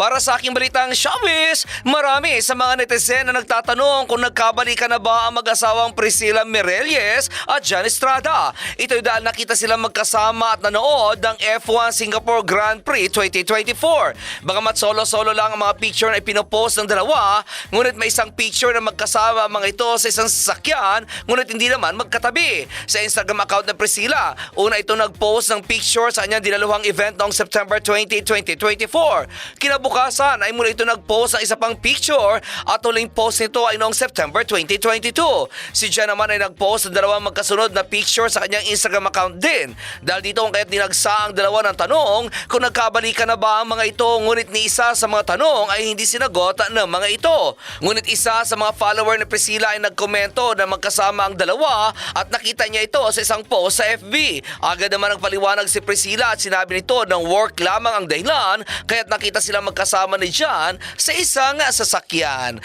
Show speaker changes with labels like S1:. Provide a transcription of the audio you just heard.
S1: Para sa aking balitang showbiz, marami sa mga netizen na nagtatanong kung nagkabalikan na ba ang mag-asawang Priscilla Mirelles at Jan Estrada. Ito'y dahil nakita silang magkasama at nanood ng F1 Singapore Grand Prix 2024. Bagamat solo-solo lang ang mga picture na ipinopost ng dalawa, ngunit may isang picture na magkasama ang mga ito sa isang sasakyan, ngunit hindi naman magkatabi. Sa Instagram account ng Priscilla, una ito nag-post ng picture sa kanyang dinaluhang event noong September 20, 2024. Kinabukasan ay mula ito nag-post ng isa pang picture at uling post nito ay noong September 2022. Si Jan naman ay nag-post ng dalawang magkasunod na picture sa kanyang Instagram account din. Dahil dito kung kaya't dinagsa ang dalawa ng tanong kung nagkabalikan na ba ang mga ito ngunit ni isa sa mga tanong ay hindi sinagot ng mga ito. Ngunit isa sa mga follower ni Priscilla ay nagkomento na magkasama ang dalawa at nakita niya ito sa isang post sa FB. Agad naman nagpaliwanag si Priscilla at sinabi nito ng work lamang ang dahilan kaya't nakita sila magkasama ni John sa isang sasakyan.